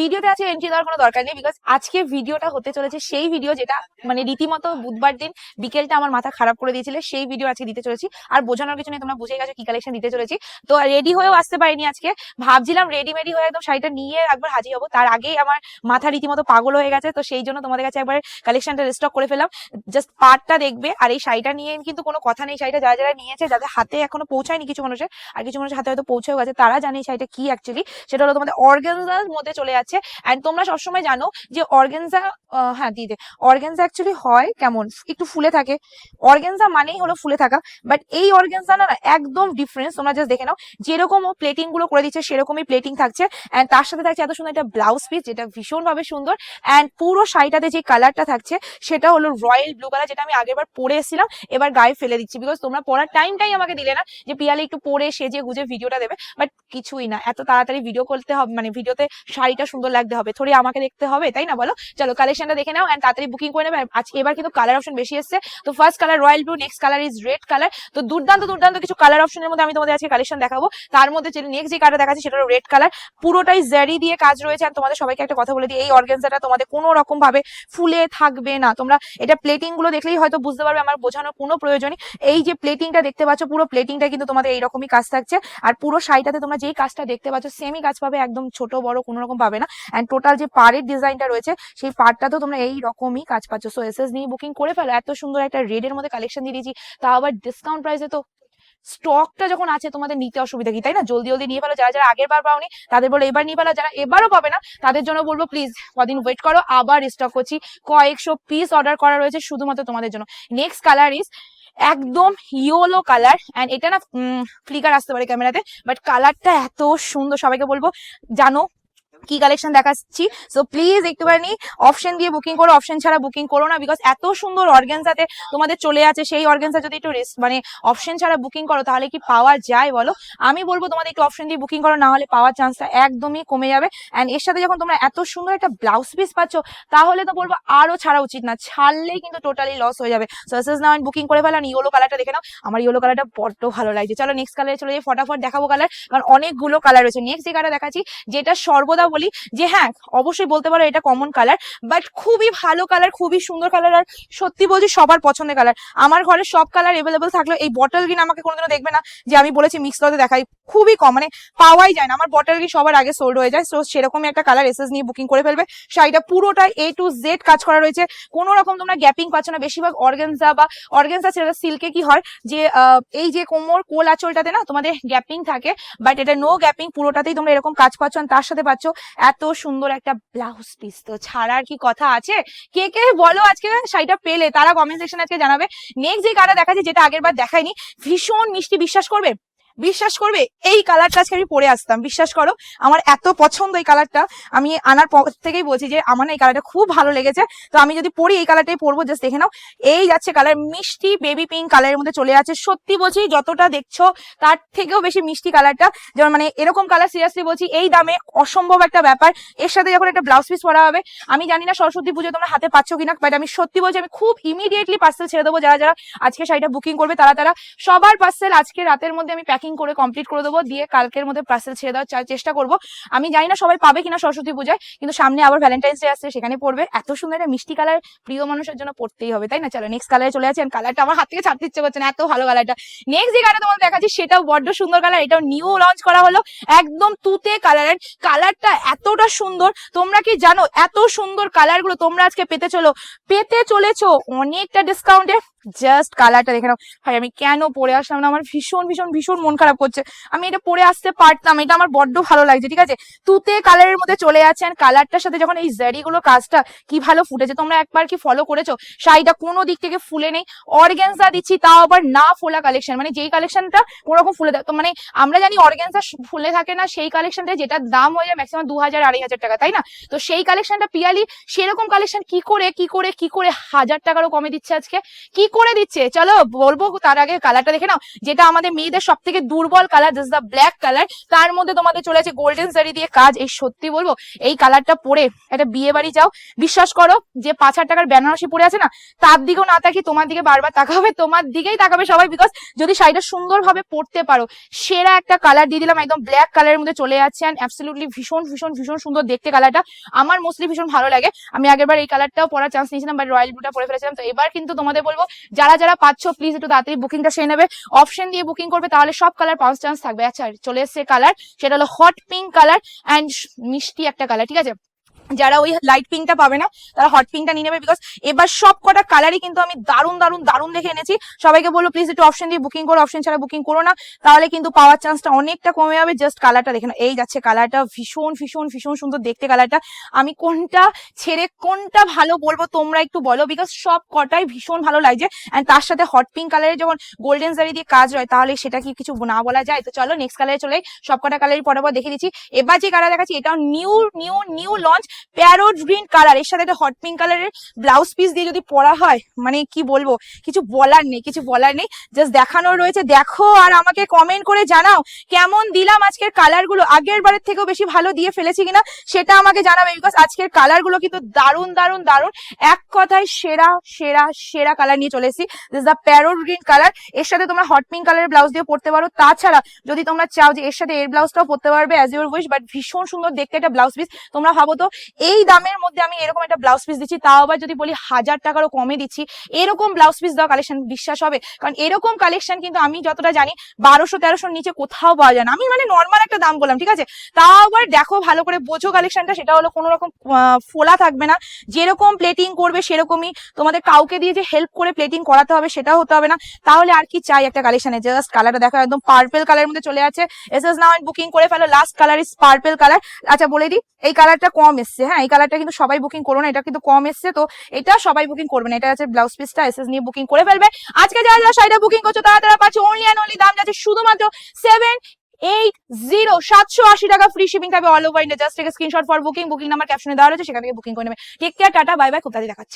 ভিডিওতে আছে এন্ট্রি দেওয়ার কোনো দরকার নেই বিকজ আজকে ভিডিওটা হতে চলেছে সেই ভিডিও যেটা মানে রীতিমতো বুধবার দিন বিকেলটা আমার মাথা খারাপ করে দিয়েছিল, সেই ভিডিও আজকে দিতে চলেছি। আর বোঝানোর কিছু নেই, তোমরা বুঝে গেছো কি কালেকশন দিতে চলেছি। তো রেডি হয়েও আসতে পারিনি আজকে। ভাবছিলাম রেডিমেডি হয়ে একদম শাড়িটা নিয়ে একবার হাজির হব। তার আগেই আমার মাথা রীতিমতো পাগল হয়ে গেছে, তো সেই জন্য তোমাদের কাছে একবার কালেকশনটা রিস্টক করে ফেলাম জাস্ট পার্টটা দেখবে। আর এই শাড়িটা নিয়ে কিন্তু কোনো কথা নেই। শাড়িটা যারা যারা নিয়েছে, যাদের হাতে এখনও পৌঁছায়নি কিছু মানুষের, আর কিছু মানুষের হাতে হয়তো পৌঁছেও গেছে, তারা জানে শাড়িটা কি অ্যাকচুয়ালি সেটা হলো তোমাদের অর্গেনজার মধ্যে চলে যাচ্ছে। অ্যান্ড তোমরা সবসময় জানো যে অর্গেনজা হ্যাঁ দিদি অর্গেনজা অ্যাকচুয়ালি হয় কেমন? একটু ফুলে থাকে। অর্গেনজা মানেই হলো ফুলে থাকা। বাট এই অর্গেনজা না একদম ডিফারেন্স তোমরা জাস্ট দেখে নাও। যেরকম ও প্লেটিংগুলো করে দিচ্ছে, সেরকমই প্লেটিং থাকছে। অ্যান্ড তার সাথে থাকছে এত সুন্দর একটা ব্লাউজ পিস যেটা ভীষণভাবে সুন্দর। অ্যান্ড পুরো শাড়িটাতে যে কালারটা থাকছে, সেটা হলো রয়্যাল ব্লু কালার যেটা আমি আগেরবার পরে এসেছিলাম, এবার গায়ে ফেলে দিচ্ছি। বিকজ তোমরা পড়ার টাইমটাই আমাকে দিলে না যে পিয়ালে একটু পরে সেজে গুজে ভিডিওটা দেবে। বাট কিছুই না, এত তাড়াতাড়ি ভিডিও করতে হবে মানে ভিডিওতে শাড়িটা সুন্দর লাগতে হবে। থোড়ি আমাকে দেখতে হবে, তাই না বলো? চলো কালেকশনটা দেখে নাও অ্যান্ড তাড়াতাড়ি বুকিং করে নেবে। আজকে এবার কিন্তু কালার অপশন বেশি এসছে। তো first colour royal blue next colour is red colour তো দুর্দান্ত দুর্দান্ত কিছু কালার অপশনের মধ্যে আমি তোমাদের আজকে কালেকশন দেখাবো। তার মধ্যে যে নেক্সট যে কালার দেখাচ্ছি সেটা রেড কালার পুরোটাই জারি দিয়ে কাজ রয়েছে আর তোমাদের সবাইকে একটা কথা বলে দিই, এই অর্গেনজাটা তোমাদের কোনো রকম ভাবে ফুলে থাকবে না। তোমরা এটা প্লেটিংগুলো দেখলেই হয়তো বুঝতে পারবে, আমার বোঝানোর কোনো প্রয়োজনই এই যে প্লেটিংটা দেখতে পাচ্ছ, পুরো প্লেটিংটা কিন্তু তোমাদের এইরকমই কাজ থাকছে। আর পুরো শাড়িটাতে তোমরা যেই কাজটা দেখতে পাচ্ছ সেমই কাজ পাবে, একদম ছোট, বড়, কোনো রকম পাবে না। অ্যান্ড টোটাল যে পাড়ের ডিজাইনটা রয়েছে, সেই পাড়টাতেও তোমরা এই রকমই কাজ পাচ্ছ। সো এস এস নিয়ে বুকিং করে ফেলো, এত সুন্দর একটা রেডের মধ্যে কালেকশন দিয়ে দিয়েছি। তা আবার ডিসকাউন্ট প্রাইসে তো স্টকটা যখন আছে, তোমাদের নিতে অসুবিধা কি, তাই না? জলদি জলদি নিয়ে ফেলো। যারা যারা আগের বার পাওনি, তাদের বলো এবার নিয়ে ফেলো। যারা এবারও পাবে না, তাদের জন্য বলব প্লিজ কদিন ওয়েট করো। আবার স্টক করছি। কয়েকশো পিস অর্ডার করা রয়েছে শুধুমাত্র তোমাদের জন্য। নেক্সট কালার ইজ একদম ইয়েলো কালার অ্যান্ড এটা না ফ্লিকার আসতে পারে ক্যামেরাতে বাট কালারটা এত সুন্দর, সবাইকে বলব, জানো কি কালেকশন দেখাচ্ছি? সো প্লিজ একটুখানি অপশন দিয়ে বুকিং করো। অপশন ছাড়া বুকিং করো না বিকজ এত সুন্দর অর্গেনজাতে তোমাদের চলে আছে। সেই অর্গেনজা যদি একটু মানে অপশন ছাড়া বুকিং করো, তাহলে কি পাওয়া যায় বলো? আমি বলব তোমাদের একটু অপশন দিয়ে বুকিং করো, না হলে পাওয়ার চান্সটা একদমই কমে যাবে। অ্যান্ড এর সাথে যখন তোমরা এত সুন্দর একটা ব্লাউজ পিস পাচ্ছ, তাহলে তো বলব আরও ছাড়া উচিত না। ছাড়লেই কিন্তু টোটালি লস হয়ে যাবে। সো এস নাও বুকিং করে ফেলান ইয়েলো কালারটা দেখে নাও। আমার ইয়েলো কালারটা বড্ড ভালো লাগছে। চলো নেক্সট কালারে চলে যাই। ফটাফট দেখাবো কালার কারণ অনেকগুলো কালার রয়েছে। নেক্সট যে কালার দেখাচ্ছি, যেটা সর্বদা বলি যে হ্যাঁ অবশ্যই বলতে পারো এটা কমন কালার বাট খুবই ভালো কালার খুবই সুন্দর কালার আর সত্যি বলছি সবার পছন্দের কালার আমার ঘরে সব কালার এভেলেবেল থাকলেও এই বটল গ্রিন আমাকে কোনোদিনও দেখবে না যে আমি বলেছি মিক্স লতে দেখাই। খুবই কম মানে পাওয়াই যায় না। আমার বটল গ্রিন সবার আগে সোল্ড হয়ে যায় তো সেরকমই একটা কালার এসএস নিয়ে বুকিং করে ফেলবে। শাড়িটা পুরোটা এ টু জেড কাজ করা রয়েছে। কোনো রকম তোমরা গ্যাপিং পাচ্ছ না। বেশিরভাগ অর্গেনজা বা অর্গেনজা ছেড়ে সিল্কে কি হয় যে এই যে কোমর, কোল আঁচলটাতে না তোমাদের গ্যাপিং থাকে বাট এটা নো গ্যাপিং পুরোটাতেই তোমরা এরকম কাজ পাচ্ছ তার সাথে পাচ্ছ এত সুন্দর একটা ব্লাউজ পিস তো ছাড়ার কি কথা আছে? কে কে বলো আজকে শাড়িটা পেলে? তারা কমেন্ট সেকশন আজকে জানাবে। নেক্সট যে কারা দেখাচ্ছে, যেটা আগের বার দেখায়নি, ভীষণ মিষ্টি বিশ্বাস করবে। বিশ্বাস করবে? এই কালারটা আজকে আমি পরে আসতাম। বিশ্বাস করো, আমার এত পছন্দ এই কালারটা আমি আনার পর থেকেই বলছি যে, আমার এই কালারটা খুব ভালো লেগেছে। তো আমি যদি পরি এই কালারটাই পরবো জাস্ট দেখে নাও। এই যাচ্ছে কালার মিষ্টি বেবি পিঙ্ক কালারের মধ্যে চলে যাচ্ছে সত্যি বলছি, যতটা দেখছ, তার থেকেও বেশি মিষ্টি কালারটা যেমন মানে এরকম কালার সিরিয়াসলি বলছি, এই দামে অসম্ভব একটা ব্যাপার। এর সাথে যখন একটা ব্লাউজ পিস পরা হবে, আমি জানি না সরস্বতী পুজো তোমরা হাতে পাচ্ছ কিনা বাট আমি সত্যি বলছি, আমি খুব ইমিডিয়েটলি পার্সেল ছেড়ে দেবো। যারা যারা আজকে শাড়িটা বুকিং করবে, তারা তারা সবার পার্সেল আজকে রাতের মধ্যে আমি প্যাকিং করে কমপ্লিট করে দেবো, দিয়ে কালকের মধ্যে পার্সেল ছেড়ে দেওয়ার চেষ্টা করব। আমি জানি না সবাই পাবে কিনা সরস্বতী পূজায়, কিন্তু সামনে আবার ভ্যালেন্টাইন্স ডে আসছে, সেখানে পড়বে। এত সুন্দর একটা মিষ্টি কালার প্রিয় মানুষের জন্য পড়তেই হবে, তাই না? চলো নেক্সট কালারে চলে যাচ্ছে কালারটা আমার হাত থেকে ছাড়তে ইচ্ছে করছে না, এত ভালো কালারটা নেক্সট যে কালার তোমাদের দেখাচ্ছি, সেটাও বড্ড সুন্দর কালার এটাও নিউ লঞ্চ করা হলো, একদম তুতে কালারের কালারটা এতটা সুন্দর, তোমরা কি জানো, এত সুন্দর কালারগুলো তোমরা আজকে পেতে চলো, পেতে চলেছো, অনেকটা ডিসকাউন্টে জাস্ট কালারটা দেখে নাও। ভাই, আমি কেন পরে আসলাম না? আমার ভীষণ ভীষণ ভীষণ মন খারাপ করছে। আমি এটা পরে আসতে পারতাম, এটা আমার বড্ড ভালো লাগছে, ঠিক আছে? তুতে কালারের মধ্যে চলে যাচ্ছে আর কালারটার সাথে যখন এই গুলো কাজটা কি ভালো ফুটেছে, তোমরা একবার কি ফলো করেছ? শাড়িটা কোনো দিক থেকে ফুলে নেই অর্গেন্সা দিচ্ছি, তাও আবার না ফোলা কালেকশন মানে যেই কালেকশনটা কোনো রকম ফুলে থাকে মানে আমরা জানি অর্গেন্সা ফুলে থাকে না, সেই কালেকশনটা যেটা দাম হয়ে যায় ম্যাক্সিমাম দু হাজার আড়াই হাজার টাকা, তাই না? তো সেই কালেকশনটা পিয়ালি, সেরকম কালেকশন কি করে কি করে কি করে হাজার টাকারও কমে দিচ্ছে আজকে? কি করে দিচ্ছে? চলো বলব তার আগে কালারটা দেখে নাও, যেটা আমাদের মেয়েদের সব থেকে দুর্বল colour this the black colour তার মধ্যে তোমাদের চলে আছে গোল্ডেন জারি দিয়ে কাজ। এই সত্যি বলব, এই কালারটা পরে একটা বিয়ে বাড়ি যাও। বিশ্বাস করো যে পাঁচ হাজার টাকার বেনারসি পরে আছে না, তার দিকেও না তাকিয়ে তোমার দিকে বারবার তাকাবে, তোমার দিকেই তাকাবে সবাই বিকজ যদি শাড়িটা সুন্দরভাবে পরতে পারো, সেরা একটা কালার দিয়ে দিলাম, একদম ব্ল্যাক কালারের মধ্যে চলে যাচ্ছে অ্যান্ড অ্যাবসলিউটলি ভীষণ ভীষণ ভীষণ সুন্দর দেখতে কালারটা আমার মোস্টলি ভীষণ ভালো লাগে। আমি আগেরবার এই কালারটাও পরার চান্স নিয়েছিলাম বাট রয়্যাল ব্লুটা পরে ফেলেছিলাম। তো এবার কিন্তু তোমাদের বলব, যারা যারা পাচ্ছ প্লিজ একটু তাড়াতাড়ি বুকিংটা সেরে নেবে। অপশন দিয়ে বুকিং করবে, তাহলে সব কালার পাঁচ চান্স থাকবে। আচ্ছা চলে এসছে কালার সেটা হলো হট পিঙ্ক কালার অ্যান্ড মিষ্টি একটা কালার ঠিক আছে? যারা ওই লাইট পিঙ্কটা পাবে না, তারা হট পিঙ্কটা নিয়ে নেবে বিকজ এবার সব কটা কালারই কিন্তু আমি দারুণ দারুণ দারুণ দেখে এনেছি। সবাইকে বলব প্লিজ একটু অপশন দিয়ে বুকিং করো অপশন ছাড়া বুকিং করো না। তাহলে কিন্তু পাওয়ার চান্সটা অনেকটা কমে যাবে। জাস্ট কালারটা দেখে এই যাচ্ছে কালারটা ভীষণ ভীষণ ভীষণ সুন্দর দেখতে কালারটা আমি কোনটা ছেড়ে কোনটা ভালো বলব তোমরা একটু বলো বিকজ সব কটাই ভীষণ ভালো লাগছে। অ্যান্ড তার সাথে হট পিঙ্ক কালারের যখন গোল্ডেন জারি দিয়ে কাজ হয়, তাহলে সেটা কি কিছু না বলা যায়? তো চলো নেক্সট কালারে চলে সব কটা কালারই পরে পর দেখে দিচ্ছি। এবার যে কালার দেখাচ্ছি, এটাও new new new launch parrot green colour, এর সাথে একটা হট পিঙ্ক কালারের ব্লাউজ পিস দিয়ে যদি পরা হয় মানে কি বলব, কিছু বলার নেই, কিছু বলার নেই জাস্ট দেখানোর রয়েছে। দেখো আর আমাকে কমেন্ট করে জানাও, কেমন দিলাম আজকের কালারগুলো? আগের বারের থেকেও বেশি ভালো দিয়ে ফেলেছি কিনা, সেটা আমাকে জানাবে বিকজ আজকের কালারগুলো কিন্তু দারুণ দারুণ দারুণ। এক কথায় সেরা সেরা সেরা কালার নিয়ে চলে দিস দ্য প্যারোট গ্রিন কালারের সাথে তোমরা হট পিঙ্ক কালারের ব্লাউজ দিয়ে পড়তে পারো। তাছাড়া, যদি তোমরা চাও যে এর সাথে এর ব্লাউজটাও পড়তে পারবে অ্যাজ ইউর উইশ বাট ভীষণ সুন্দর দেখতে একটা ব্লাউজ পিস তোমরা ভাবো তো এই দামের মধ্যে আমি এরকম একটা ব্লাউজ পিস দিচ্ছি, তাও আবার যদি বলি হাজার টাকারও কমে দিচ্ছি, এরকম ব্লাউজ পিস দেওয়া কালেকশন বিশ্বাস হবে? কারণ এরকম কালেকশন কিন্তু আমি যতটা জানি বারোশো তেরোশোর নিচে কোথাও পাওয়া যায় না। আমি মানে নর্মাল একটা দাম বললাম, ঠিক আছে? তাও আবার দেখো ভালো করে বোঝো কালেকশনটা সেটা হলো কোনো রকম ফোলা থাকবে না। যেরকম প্লেটিং করবে সেরকমই তোমাদের কাউকে দিয়ে যে হেল্প করে প্লেটিং করাতে হবে সেটাও হতে হবে না। তাহলে আর কি চাই একটা কালেকশনে জাস্ট কালারটা দেখো, একদম পার্পেল কালারের মধ্যে চলে আছে। এস এস নাও বুকিং করে ফেলো last colour is purple colour আচ্ছা বলে দিই, এই কালারটা কম এসছে। হ্যাঁ এই কালারটা কিন্তু সবাই বুকিং করো না, এটা কিন্তু কম এসছে, তো এটা সবাই বুকিং করবে না। এটা আছে ব্লাউজ পিসটা এস এস নিয়ে বুকিং করে ফেলবে। আজকে যারা যারা শাড়িটা বুকিং করছ, তারা তারা পাচ্ছে অনলি অ্যান্ড অনলি দাম যাচ্ছে শুধুমাত্র সেভেন এইট জিরো সাতশো আশি টাকা ফ্রি শিপিং থাকবে অল ওভার ইন্ডিয়া জাস্ট থেকে screenshot for booking booking number ক্যাপশনে দেওয়া রয়েছে, সেখান থেকে বুকিং করে নেবে। Take care tata bye bye খুব তাড়াতাড়ি দেখাচ্ছে।